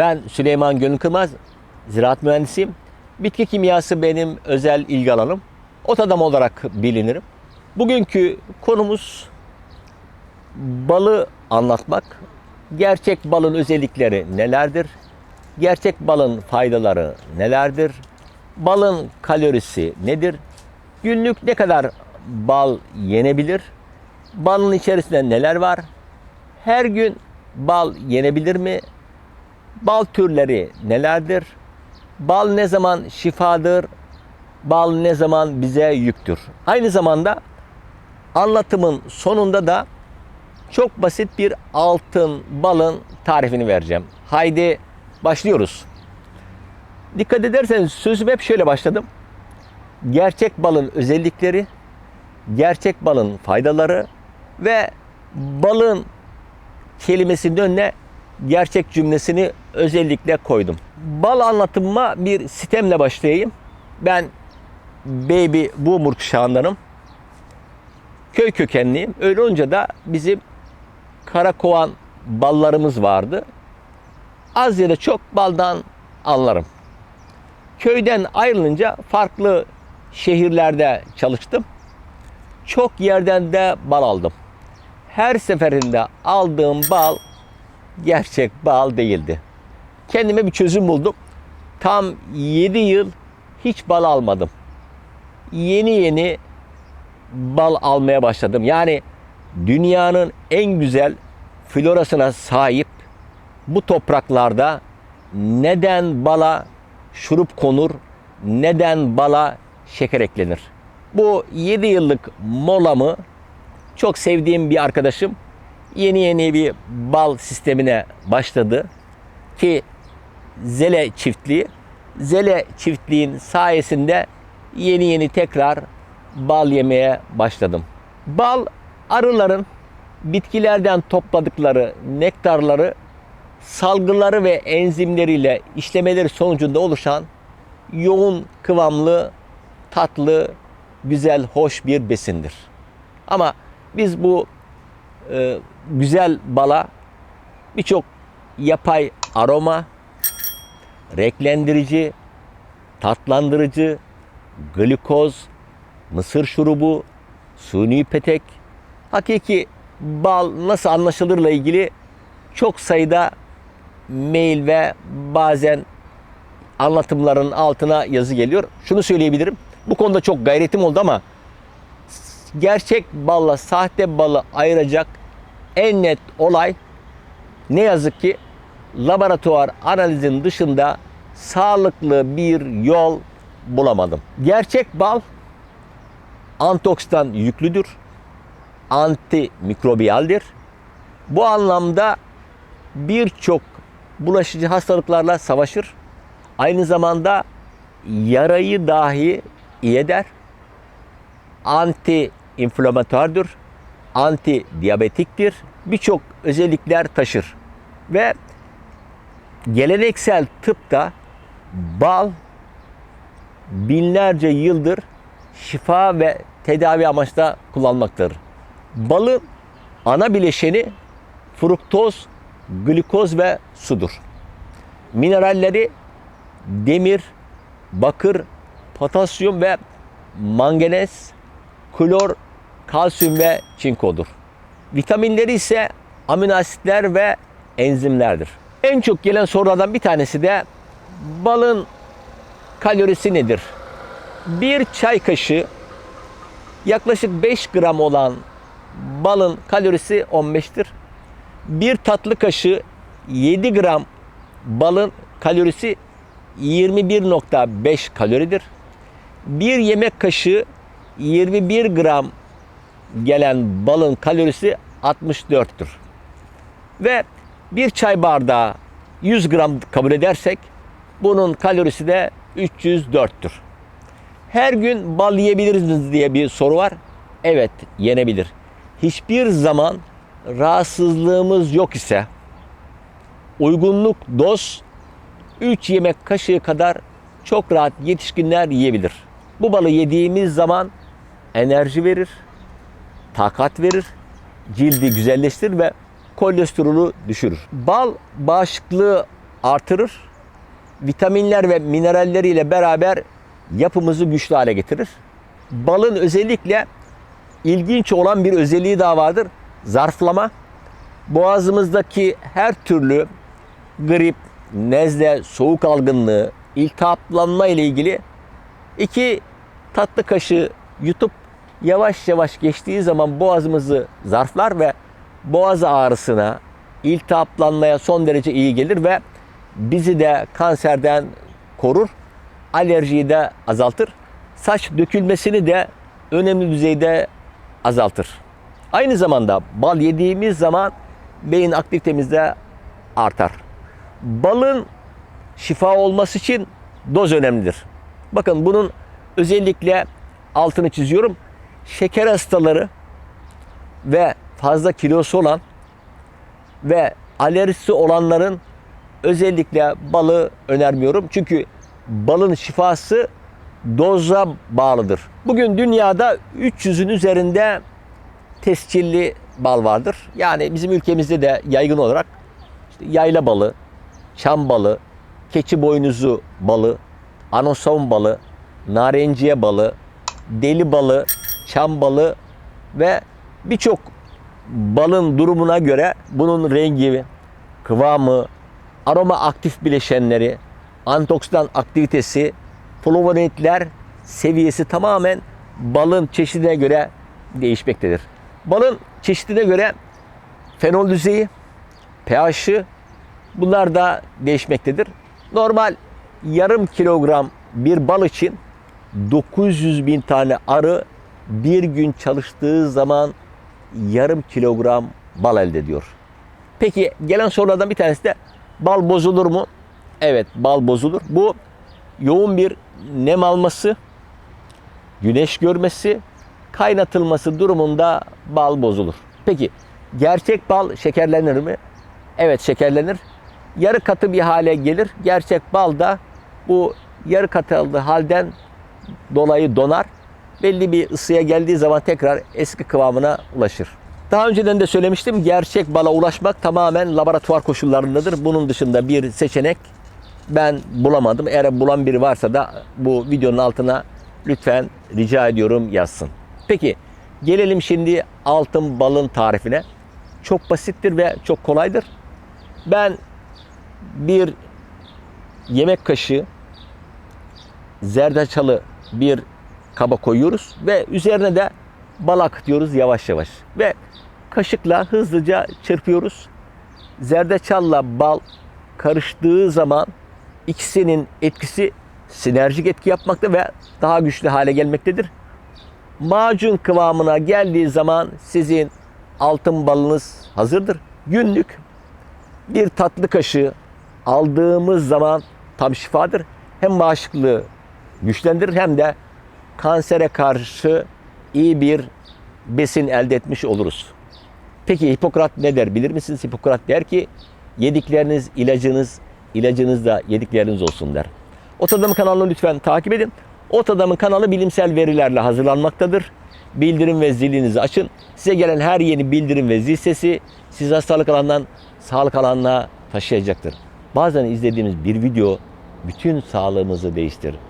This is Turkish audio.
Ben Süleyman Gönül ziraat mühendisiyim. Bitki kimyası benim özel ilgi alanım. Ot adam olarak bilinirim. Bugünkü konumuz balı anlatmak. Gerçek balın özellikleri nelerdir? Gerçek balın faydaları nelerdir? Balın kalorisi nedir? Günlük ne kadar bal yenebilir? Balın içerisinde neler var? Her gün bal yenebilir mi? Bal türleri nelerdir? Bal ne zaman şifadır? Bal ne zaman bize yüktür? Aynı zamanda anlatımın sonunda da çok basit bir altın balın tarifini vereceğim. Haydi başlıyoruz. Dikkat ederseniz sözüm hep şöyle başladım. Gerçek balın özellikleri, gerçek balın faydaları ve balın kelimesinin önüne gerçek cümlesini özellikle koydum. Bal anlatımıma bir sistemle başlayayım. Ben baby boomer kuşağındanım. Köy kökenliyim. Öyle olunca da bizim karakovan ballarımız vardı. Az ya da çok baldan anlarım. Köyden ayrılınca farklı şehirlerde çalıştım. Çok yerden de bal aldım. Her seferinde aldığım bal gerçek bal değildi. Kendime bir çözüm buldum. Tam 7 yıl hiç bal almadım. Yeni yeni bal almaya başladım. Yani dünyanın en güzel florasına sahip bu topraklarda neden bala şurup konur, neden bala şeker eklenir? Bu 7 yıllık molamı çok sevdiğim bir arkadaşım yeni yeni bir bal sistemine başladı ki Zele çiftliği. Zele çiftliğin sayesinde yeni yeni tekrar bal yemeye başladım. Bal arıların bitkilerden topladıkları nektarları salgıları ve enzimleriyle işlemeleri sonucunda oluşan yoğun kıvamlı, tatlı, güzel, hoş bir besindir. Ama biz bu e, güzel bala birçok yapay aroma, renklendirici, tatlandırıcı, glikoz, mısır şurubu, suni petek, hakiki bal nasıl anlaşılırla ilgili çok sayıda mail ve bazen anlatımların altına yazı geliyor. Şunu söyleyebilirim. Bu konuda çok gayretim oldu ama gerçek balla sahte balı ayıracak en net olay ne yazık ki laboratuvar analizin dışında sağlıklı bir yol bulamadım. Gerçek bal antioksidan yüklüdür. Antimikrobiyaldir. Bu anlamda birçok bulaşıcı hastalıklarla savaşır. Aynı zamanda yarayı dahi iyi eder. Anti inflamatuardır. Anti diyabetiktir. Birçok özellikler taşır. Ve geleneksel tıpta bal binlerce yıldır şifa ve tedavi amaçla kullanmaktadır. Balın ana bileşeni fruktoz, glikoz ve sudur. Mineralleri demir, bakır, potasyum ve manganez, klor, kalsiyum ve çinkodur. Vitaminleri ise amino asitler ve enzimlerdir. En çok gelen sorulardan bir tanesi de balın kalorisi nedir? Bir çay kaşığı yaklaşık 5 gram olan balın kalorisi 15'tir. Bir tatlı kaşığı 7 gram balın kalorisi 21.5 kaloridir. Bir yemek kaşığı 21 gram gelen balın kalorisi 64'tür. Ve bir çay bardağı 100 gram kabul edersek bunun kalorisi de 304'tür. Her gün bal yiyebilir misiniz diye bir soru var. Evet, yenebilir. Hiçbir zaman rahatsızlığımız yok ise uygunluk doz 3 yemek kaşığı kadar çok rahat yetişkinler yiyebilir. Bu balı yediğimiz zaman enerji verir, takat verir, cildi güzelleştirir ve kolesterolü düşürür. Bal bağışıklığı artırır. Vitaminler ve mineralleriyle beraber yapımızı güçlü hale getirir. Balın özellikle ilginç olan bir özelliği daha vardır. Zarflama. Boğazımızdaki her türlü grip, nezle, soğuk algınlığı, iltihaplanma ile ilgili iki tatlı kaşığı yutup yavaş yavaş geçtiği zaman boğazımızı zarflar ve boğaz ağrısına, iltihaplanmaya son derece iyi gelir ve bizi de kanserden korur. Alerjiyi de azaltır. Saç dökülmesini de önemli düzeyde azaltır. Aynı zamanda bal yediğimiz zaman beyin aktivitemiz de artar. Balın şifa olması için doz önemlidir. Bakın bunun özellikle altını çiziyorum. Şeker hastaları ve fazla kilosu olan ve alerjisi olanların özellikle balı önermiyorum. Çünkü balın şifası doza bağlıdır. Bugün dünyada 300'ün üzerinde tescilli bal vardır. Yani bizim ülkemizde de yaygın olarak işte yayla balı, çam balı, keçi boynuzu balı, anason balı, narenciye balı, deli balı, çam balı ve birçok balın durumuna göre bunun rengi, kıvamı, aroma aktif bileşenleri, antioksidan aktivitesi, flavonoidler seviyesi tamamen balın çeşidine göre değişmektedir. Balın çeşidine göre fenol düzeyi, pH'ı bunlar da değişmektedir. Normal yarım kilogram bir bal için 900 bin tane arı bir gün çalıştığı zaman yarım kilogram bal elde ediyor. Peki gelen sorulardan bir tanesi de bal bozulur mu? Evet bal bozulur. Bu yoğun bir nem alması, güneş görmesi, kaynatılması durumunda bal bozulur. Peki gerçek bal şekerlenir mi? Evet şekerlenir. Yarı katı bir hale gelir. Gerçek bal da bu yarı katı halden dolayı donar. Belli bir ısıya geldiği zaman tekrar eski kıvamına ulaşır. Daha önceden de söylemiştim. Gerçek bala ulaşmak tamamen laboratuvar koşullarındadır. Bunun dışında bir seçenek ben bulamadım. Eğer bulan biri varsa da bu videonun altına lütfen rica ediyorum yazsın. Peki gelelim şimdi altın balın tarifine. Çok basittir ve çok kolaydır. Ben bir yemek kaşığı zerdeçalı bir kaba koyuyoruz ve üzerine de bal akıtıyoruz yavaş yavaş ve kaşıkla hızlıca çırpıyoruz. Zerdeçalla bal karıştığı zaman ikisinin etkisi sinerjik etki yapmakta ve daha güçlü hale gelmektedir. Macun kıvamına geldiği zaman sizin altın balınız hazırdır. Günlük bir tatlı kaşığı aldığımız zaman tam şifadır. Hem bağışıklığı güçlendirir hem de kansere karşı iyi bir besin elde etmiş oluruz. Peki Hipokrat ne der bilir misiniz? Hipokrat der ki yedikleriniz ilacınız, ilacınız da yedikleriniz olsun der. Ot Adamı kanalını lütfen takip edin. Ot Adamı kanalı bilimsel verilerle hazırlanmaktadır. Bildirim ve zilinizi açın. Size gelen her yeni bildirim ve zil sesi sizi hastalık alanından sağlık alanına taşıyacaktır. Bazen izlediğimiz bir video bütün sağlığımızı değiştirir.